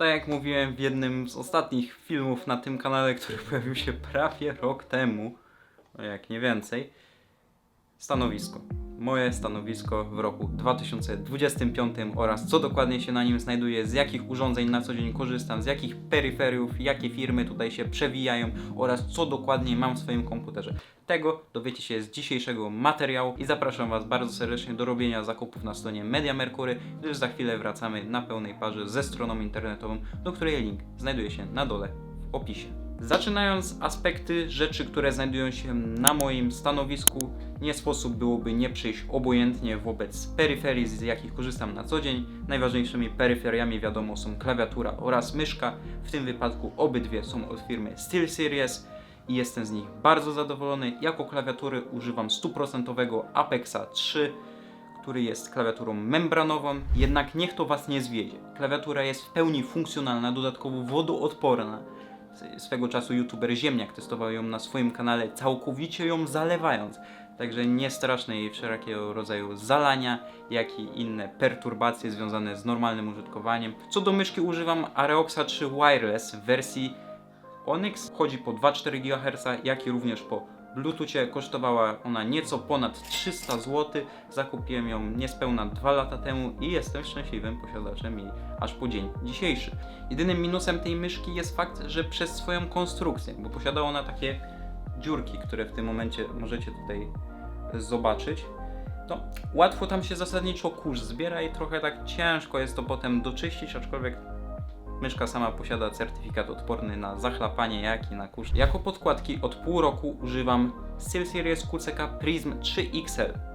Tak jak mówiłem w jednym z ostatnich filmów na tym kanale, który pojawił się prawie rok temu, no jak nie więcej, stanowisko. Moje stanowisko w roku 2025 oraz co dokładnie się na nim znajduje, z jakich urządzeń na co dzień korzystam, z jakich peryferiów, jakie firmy tutaj się przewijają oraz co dokładnie mam w swoim komputerze. Tego dowiecie się z dzisiejszego materiału i zapraszam Was bardzo serdecznie do robienia zakupów na stronie Media Mercury, gdyż za chwilę wracamy na pełnej parze ze stroną internetową, do której link znajduje się na dole w opisie. Zaczynając aspekty rzeczy, które znajdują się na moim stanowisku, nie sposób byłoby nie przejść obojętnie wobec peryferii, z jakich korzystam na co dzień. Najważniejszymi peryferiami wiadomo są klawiatura oraz myszka. W tym wypadku obydwie są od firmy SteelSeries i jestem z nich bardzo zadowolony. Jako klawiatury używam 100% Apexa 3 który jest klawiaturą membranową, jednak niech to Was nie zwiedzie. Klawiatura jest w pełni funkcjonalna, dodatkowo wodoodporna. Swego czasu youtuber Ziemniak testował ją na swoim kanale, całkowicie ją zalewając. Także nie straszne jej wszelkiego rodzaju zalania, jak i inne perturbacje związane z normalnym użytkowaniem. Co do myszki używam Areoxa 3 Wireless w wersji Onyx. Chodzi po 2,4 GHz, jak i również po Bluetoothie. Kosztowała ona nieco ponad 300 zł. Zakupiłem ją niespełna 2 lata temu i jestem szczęśliwym posiadaczem jej aż po dzień dzisiejszy. Jedynym minusem tej myszki jest fakt, że przez swoją konstrukcję, bo posiada ona takie dziurki, które w tym momencie możecie tutaj zobaczyć. To łatwo tam się zasadniczo kurz zbiera i trochę tak ciężko jest to potem doczyścić, aczkolwiek Myszka sama posiada certyfikat odporny na zachlapanie, jak i na kurz. Jako podkładki od pół roku używam SteelSeries QCK Prism 3XL.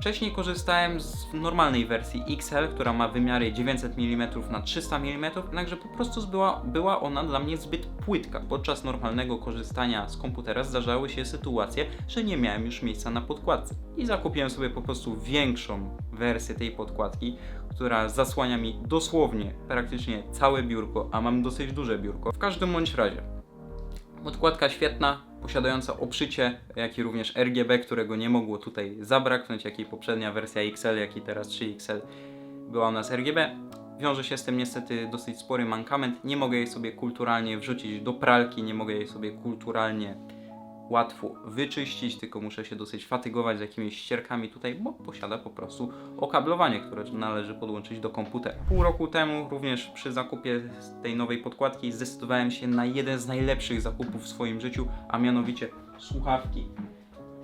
Wcześniej korzystałem z normalnej wersji XL, która ma wymiary 900 mm na 300 mm, jednakże po prostu była, była ona dla mnie zbyt płytka. Podczas normalnego korzystania z komputera zdarzały się sytuacje, że nie miałem już miejsca na podkładce. I zakupiłem sobie po prostu większą wersję tej podkładki, która zasłania mi dosłownie praktycznie całe biurko, a mam dosyć duże biurko. W każdym bądź razie, podkładka świetna, posiadająca obszycie, jak i również RGB, którego nie mogło tutaj zabraknąć, jak i poprzednia wersja XL, jak i teraz 3XL była u nas RGB. Wiąże się z tym niestety dosyć spory mankament. Nie mogę jej sobie kulturalnie wrzucić do pralki, nie mogę jej sobie kulturalnie łatwo wyczyścić, tylko muszę się dosyć fatygować z jakimiś ścierkami tutaj, bo posiada po prostu okablowanie, które należy podłączyć do komputera. Pół roku temu również przy zakupie tej nowej podkładki zdecydowałem się na jeden z najlepszych zakupów w swoim życiu, a mianowicie słuchawki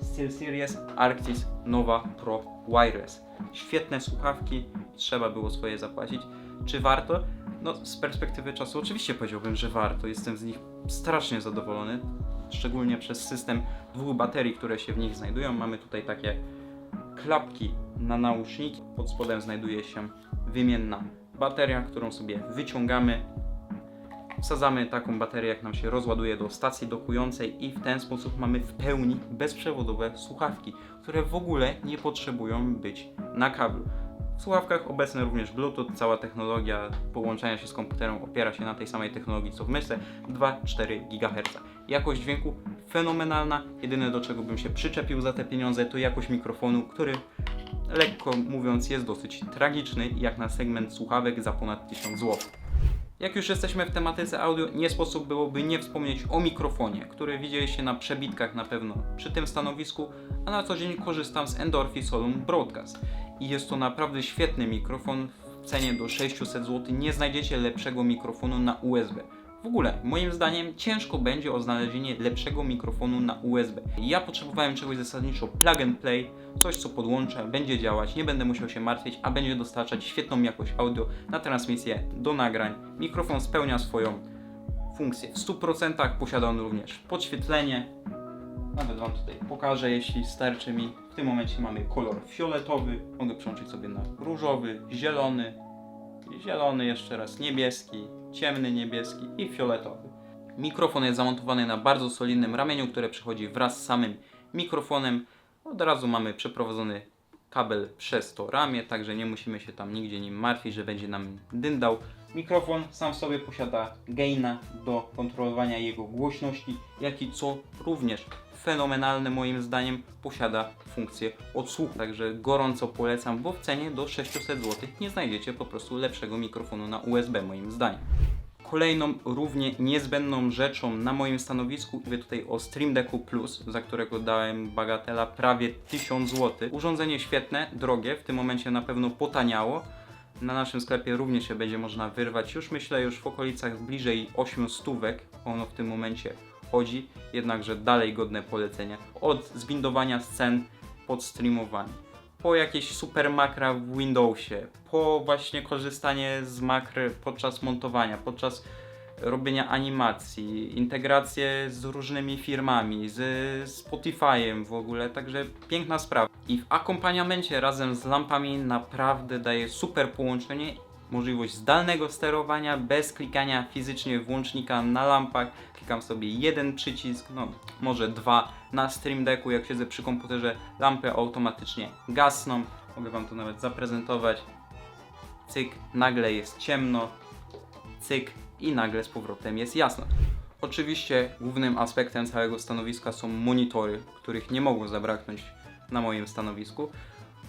SteelSeries Arctis Nova Pro Wireless. Świetne słuchawki, trzeba było swoje zapłacić. Czy warto? No, z perspektywy czasu oczywiście powiedziałbym, że warto. Jestem z nich strasznie zadowolony, szczególnie przez system dwóch baterii, które się w nich znajdują. Mamy tutaj takie klapki na nauszniki. Pod spodem znajduje się wymienna bateria, którą sobie wyciągamy. Wsadzamy taką baterię, jak nam się rozładuje do stacji dokującej i w ten sposób mamy w pełni bezprzewodowe słuchawki, które w ogóle nie potrzebują być na kablu. W słuchawkach obecny również Bluetooth, cała technologia połączenia się z komputerem opiera się na tej samej technologii co w myszce 2,4 GHz. Jakość dźwięku fenomenalna, jedyne do czego bym się przyczepił za te pieniądze to jakość mikrofonu, który lekko mówiąc jest dosyć tragiczny jak na segment słuchawek za ponad 1000 zł. Jak już jesteśmy w tematyce audio, nie sposób byłoby nie wspomnieć o mikrofonie, który widzieliście na przebitkach na pewno przy tym stanowisku, a na co dzień korzystam z Endorphi Solum Broadcast. I jest to naprawdę świetny mikrofon w cenie do 600 zł. Nie znajdziecie lepszego mikrofonu na USB. W ogóle, moim zdaniem, ciężko będzie o znalezienie lepszego mikrofonu na USB. Ja potrzebowałem czegoś zasadniczo plug and play, coś co podłączę, będzie działać, nie będę musiał się martwić, a będzie dostarczać świetną jakość audio na transmisję do nagrań. Mikrofon spełnia swoją funkcję w 100%, posiada on również podświetlenie. Nawet Wam tutaj pokażę, jeśli starczy mi. W tym momencie mamy kolor fioletowy, mogę przełączyć sobie na różowy, zielony, zielony jeszcze raz, niebieski, ciemny niebieski i fioletowy. Mikrofon jest zamontowany na bardzo solidnym ramieniu, które przychodzi wraz z samym mikrofonem. Od razu mamy przeprowadzony kabel przez to ramię, także nie musimy się tam nigdzie nim martwić, że będzie nam dyndał. Mikrofon sam w sobie posiada gaina do kontrolowania jego głośności, jak i co również fenomenalne moim zdaniem posiada funkcję odsłuchu. Także gorąco polecam, bo w cenie do 600 zł nie znajdziecie po prostu lepszego mikrofonu na USB moim zdaniem. Kolejną równie niezbędną rzeczą na moim stanowisku mówię tutaj o Stream Decku Plus, za którego dałem bagatela prawie 1000 zł. Urządzenie świetne, drogie, w tym momencie na pewno potaniało. Na naszym sklepie również się będzie można wyrwać. Już myślę, już w okolicach bliżej 8 stówek ono w tym momencie chodzi, jednakże dalej godne polecenia. Od zbindowania scen pod streamowanie, po jakieś super makra w Windowsie, po właśnie korzystanie z makr podczas montowania, podczas robienia animacji, integracje z różnymi firmami, z Spotify'em w ogóle, także piękna sprawa. I w akompaniamencie razem z lampami naprawdę daje super połączenie, możliwość zdalnego sterowania bez klikania fizycznie włącznika na lampach. Klikam sobie jeden przycisk, no może dwa na Stream Decku, jak siedzę przy komputerze, lampy automatycznie gasną. Mogę Wam to nawet zaprezentować. Cyk, nagle jest ciemno, cyk i nagle z powrotem jest jasno. Oczywiście głównym aspektem całego stanowiska są monitory, których nie mogło zabraknąć na moim stanowisku.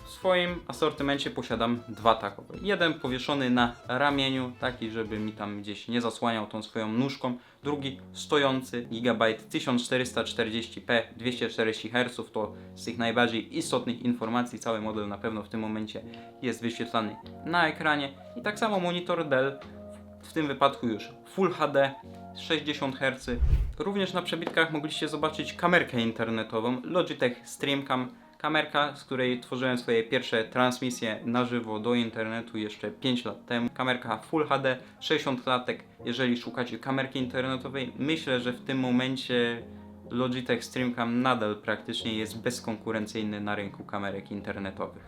W swoim asortymencie posiadam dwa takowe. Jeden powieszony na ramieniu, taki żeby mi tam gdzieś nie zasłaniał tą swoją nóżką. Drugi stojący, Gigabyte 1440p, 240 Hz. To z tych najbardziej istotnych informacji. Cały model na pewno w tym momencie jest wyświetlany na ekranie. I tak samo monitor Dell, w tym wypadku już Full HD, 60 Hz. Również na przebitkach mogliście zobaczyć kamerkę internetową Logitech Streamcam. Kamerka, z której tworzyłem swoje pierwsze transmisje na żywo do internetu jeszcze 5 lat temu. Kamerka Full HD, 60 klatek. Jeżeli szukacie kamerki internetowej, myślę, że w tym momencie Logitech Streamcam nadal praktycznie jest bezkonkurencyjny na rynku kamerek internetowych.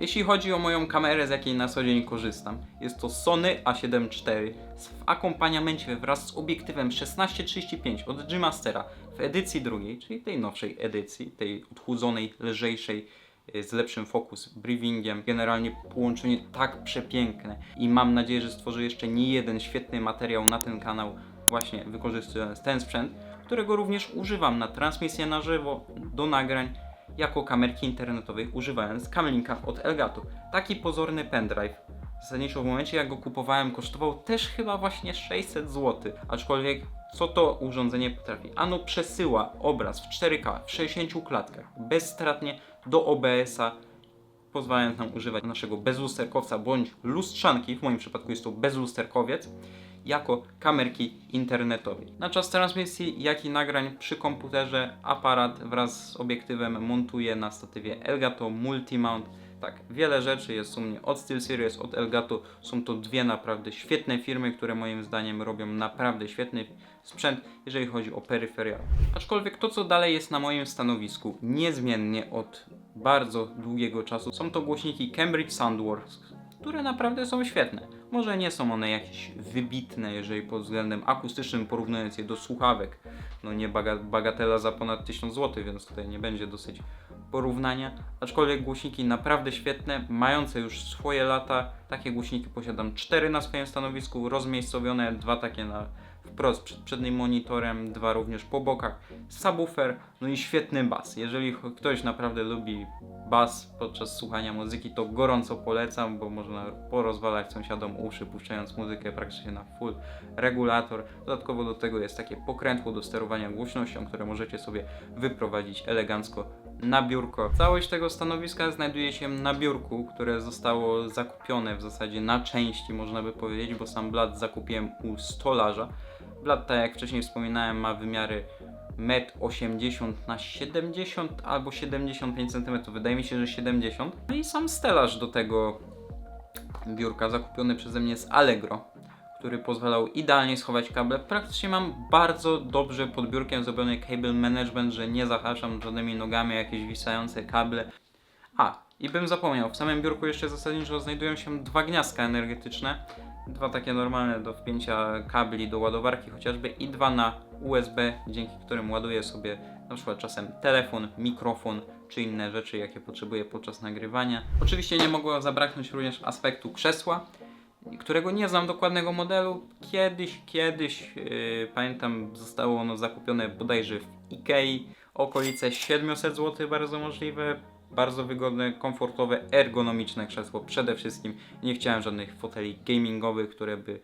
Jeśli chodzi o moją kamerę, z jakiej na co dzień korzystam, jest to Sony A7 IV w akompaniamencie wraz z obiektywem 1635 od G-Mastera w edycji drugiej, czyli tej nowszej edycji, tej odchudzonej, lżejszej, y, z lepszym focus briefingiem. Generalnie połączenie tak przepiękne i mam nadzieję, że stworzy jeszcze nie jeden świetny materiał na ten kanał właśnie wykorzystując ten sprzęt, którego również używam na transmisję na żywo, do nagrań jako kamerki internetowej używając Camlinka od Elgato. Taki pozorny pendrive. Zasadniczo w momencie jak go kupowałem kosztował też chyba właśnie 600 zł. Aczkolwiek co to urządzenie potrafi? Ano przesyła obraz w 4K w 60 klatkach bezstratnie do OBS-a pozwalając nam używać naszego bezlusterkowca bądź lustrzanki, w moim przypadku jest to bezlusterkowiec, jako kamerki internetowej. Na czas transmisji, jak i nagrań przy komputerze aparat wraz z obiektywem montuję na statywie Elgato Multimount. Tak, wiele rzeczy jest u mnie od SteelSeries, od Elgato. Są to dwie naprawdę świetne firmy, które moim zdaniem robią naprawdę świetny sprzęt, jeżeli chodzi o peryferia. Aczkolwiek to, co dalej jest na moim stanowisku, niezmiennie od bardzo długiego czasu, są to głośniki Cambridge Soundworks, które naprawdę są świetne. Może nie są one jakieś wybitne, jeżeli pod względem akustycznym porównując je do słuchawek. No nie baga bagatela za ponad 1000 zł, więc tutaj nie będzie dosyć porównania. Aczkolwiek głośniki naprawdę świetne, mające już swoje lata. Takie głośniki posiadam 4 na swoim stanowisku, rozmiejscowione, dwa takie na wprost przed przednim monitorem, dwa również po bokach, subwoofer, no i świetny bas. Jeżeli ktoś naprawdę lubi bas podczas słuchania muzyki, to gorąco polecam, bo można porozwalać sąsiadom uszy, puszczając muzykę praktycznie na full regulator. Dodatkowo do tego jest takie pokrętło do sterowania głośnością, które możecie sobie wyprowadzić elegancko na biurko. Całość tego stanowiska znajduje się na biurku, które zostało zakupione w zasadzie na części, można by powiedzieć, bo sam blat zakupiłem u stolarza. Blat, tak jak wcześniej wspominałem, ma wymiary 1,80 m na 70 albo 75 cm. Wydaje mi się, że 70. No i sam stelaż do tego biurka zakupiony przeze mnie z Allegro, który pozwalał idealnie schować kable. Praktycznie mam bardzo dobrze pod biurkiem zrobiony cable management, że nie zahaczam żadnymi nogami jakieś wisające kable. A, i bym zapomniał, w samym biurku jeszcze zasadniczo znajdują się dwa gniazdka energetyczne. Dwa takie normalne do wpięcia kabli do ładowarki chociażby i dwa na USB, dzięki którym ładuję sobie na przykład czasem telefon, mikrofon czy inne rzeczy, jakie potrzebuję podczas nagrywania. Oczywiście nie mogło zabraknąć również aspektu krzesła. Którego nie znam dokładnego modelu. Kiedyś, kiedyś, yy, pamiętam, zostało ono zakupione bodajże w Ikei, okolice 700 zł, bardzo możliwe. Bardzo wygodne, komfortowe, ergonomiczne krzesło przede wszystkim. Nie chciałem żadnych foteli gamingowych, które by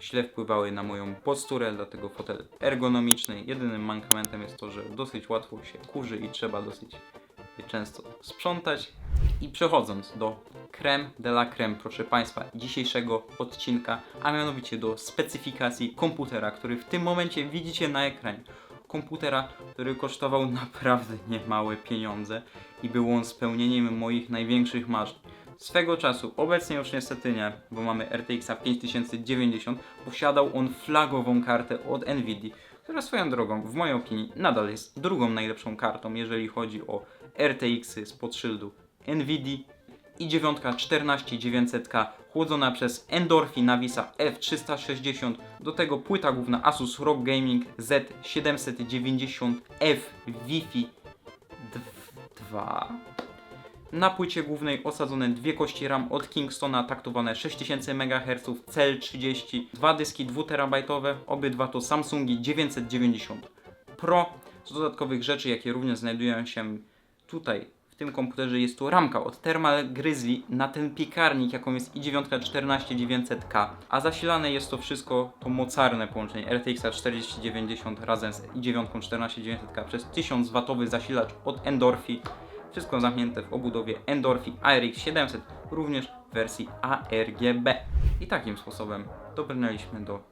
źle wpływały na moją posturę, dlatego fotel ergonomiczny. Jedynym mankamentem jest to, że dosyć łatwo się kurzy i trzeba dosyć często sprzątać. I przechodząc do creme de la creme, proszę Państwa, dzisiejszego odcinka, a mianowicie do specyfikacji komputera, który w tym momencie widzicie na ekranie. Komputera, który kosztował naprawdę niemałe pieniądze i był on spełnieniem moich największych marzeń. Swego czasu, obecnie już niestety nie, bo mamy RTX 5090, posiadał on flagową kartę od Nvidia, która swoją drogą, w mojej opinii, nadal jest drugą najlepszą kartą, jeżeli chodzi o RTX-y spod szyldu Nvidia i 9 14900K chłodzona przez Endorphin Navisa F360, do tego płyta główna Asus ROG Gaming Z790F Wi-Fi 2 na płycie głównej osadzone dwie kości RAM od Kingstona taktowane 6000 MHz CL30, dwa dyski 2TB, obydwa to Samsungi 990 Pro. Z dodatkowych rzeczy, jakie również znajdują się tutaj tym komputerze jest tu ramka od Thermal Grizzly na ten piekarnik, jaką jest i9 14900K. A zasilane jest to wszystko, to mocarne połączenie RTX 4090 razem z i9 14900K przez 1000 W zasilacz od Endorphi. Wszystko zamknięte w obudowie Endorphi ARX 700, również w wersji ARGB. I takim sposobem dobrnęliśmy do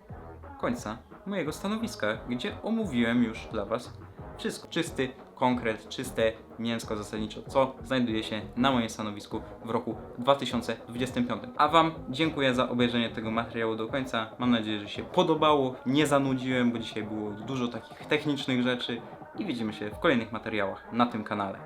końca mojego stanowiska, gdzie omówiłem już dla Was wszystko. Czysty konkret, czyste mięsko zasadniczo, co znajduje się na moim stanowisku w roku 2025. A Wam dziękuję za obejrzenie tego materiału do końca. Mam nadzieję, że się podobało, nie zanudziłem, bo dzisiaj było dużo takich technicznych rzeczy i widzimy się w kolejnych materiałach na tym kanale.